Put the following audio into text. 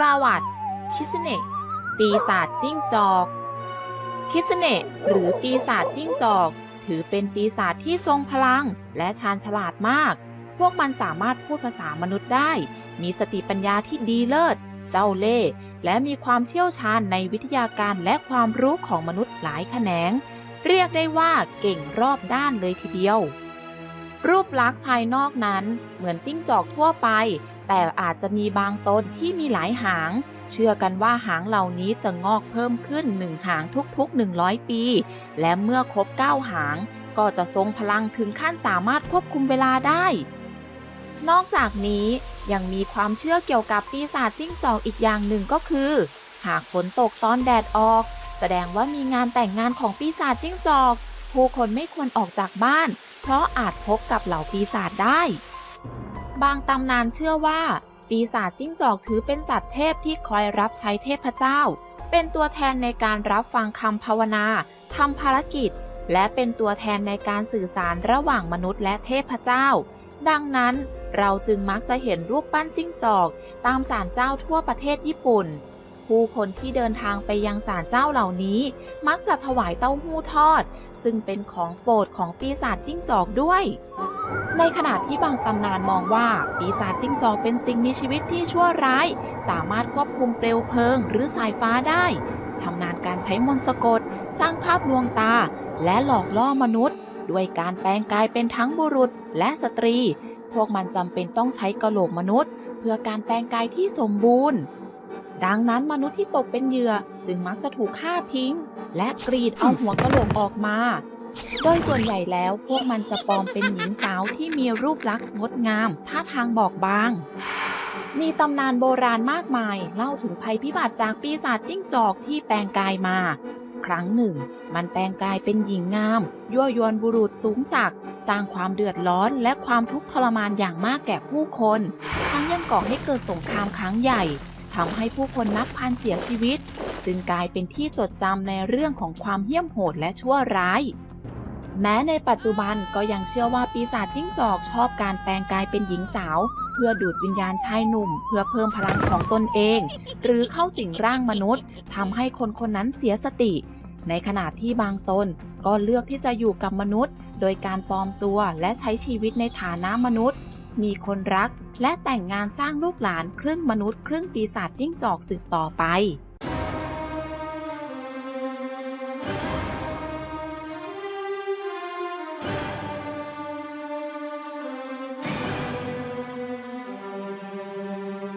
ประวัติคิสเนะปีศาจจิ้งจอก คิสเนะหรือปีศาจจิ้งจอก ถือเป็นปีศาจที่ทรงพลังและชาญฉลาดมาก พวกมันสามารถพูดภาษามนุษย์ได้ มีสติปัญญาที่ดีเลิศ เจ้าเล่ห์และมีความเชี่ยวชาญในวิทยาการและความรู้ของมนุษย์หลายแขนง เรียกได้ว่าเก่งรอบด้านเลยทีเดียว รูปลักษณ์ภายนอกนั้นเหมือนจิ้งจอกทั่วไป แต่อาจจะมีบางต้นที่มีหลายหาง เชื่อกันว่าหางเหล่านี้จะงอกเพิ่มขึ้นหนึ่งหางทุกๆ 100 ปี และเมื่อครบ 9 หาง ก็จะทรงพลังถึงขั้นสามารถควบคุมเวลาได้ นอกจากนี้ยังมีความเชื่อเกี่ยวกับปีศาจจิ้งจอกอีกอย่างหนึ่งก็คือ หากฝนตกตอนแดดออก แสดงว่ามีงานแต่งงานของปีศาจจิ้งจอก ผู้คนไม่ควรออกจากบ้าน เพราะอาจพบกับเหล่าปีศาจได้ บางตำนานเชื่อว่า ปีศาจจิ้งจอกถือเป็นสัตว์เทพที่คอยรับใช้เทพเจ้า เป็นตัวแทนในการรับฟังคำภาวนาทำภารกิจ และเป็นตัวแทนในการสื่อสารระหว่างมนุษย์และเทพเจ้า ดังนั้นเราจึงมักจะเห็นรูปปั้นจิ้งจอก ตามศาลเจ้าทั่วประเทศญี่ปุ่น ผู้คนที่เดินทางไปยังศาลเจ้าเหล่านี้ มักจะถวายเต้าหู้ทอด ซึ่งเป็นของโปรดของปีศาจจิ้งจอกด้วย ในขณะที่บางตำนานมองว่าปีศาจจิ้งจอกเป็นสิ่งมีชีวิตที่ชั่วร้าย สามารถควบคุมเปลวเพลิงหรือสายฟ้าได้ชำนาญการใช้มนต์สะกด สร้างภาพลวงตา และหลอกล่อมนุษย์ ด้วยการแปลงกายเป็นทั้งบุรุษและสตรี พวกมันจำเป็นต้องใช้กระโหลกมนุษย์ เพื่อการแปลงกายที่สมบูรณ์ ดังนั้นมนุษย์ที่ตกเป็นเหยื่อจึงมักจะถูกฆ่าทิ้ง และกรีดเอาหัวกะโหลกออกมา โดยส่วนใหญ่แล้วพวกมันจะปลอมเป็นหญิงสาวที่มีรูปลักษณ์งดงามท่าทางบอกบาง มีตำนานโบราณมากมาย เล่าถึงภัยพิบัติจากปีศาจจิ้งจอกที่แปลงกายมา ครั้งหนึ่ง มันแปลงกายเป็นหญิงงาม ยั่วยวนบุรุษสูงศักดิ์สร้างความเดือดร้อนและความทุกข์ทรมานอย่างมากแก่ผู้คน ทั้งยังก่อให้เกิดสงครามครั้งใหญ่ ทำให้ผู้คนนับพันเสียชีวิต จึงกลายเป็นที่จดจำในเรื่องของความเหี้ยมโหดและชั่วร้าย แม้ในปัจจุบันก็ยังเชื่อว่าปีศาจจิ้งจอกชอบการแปลงกายเป็นหญิงสาว เพื่อดูดวิญญาณชายหนุ่ม เพื่อเพิ่มพลังของตนเอง หรือเข้าสิงร่างมนุษย์ทำให้คนคนนั้นเสียสติ ในขณะที่บางตนก็เลือกที่จะอยู่กับมนุษย์ โดยการปลอมตัวและใช้ชีวิตในฐานะมนุษย์ มีคนรัก และแต่งงานสร้างลูกหลานครึ่งมนุษย์ครึ่งปีศาจจิ้งจอกสืบต่อไป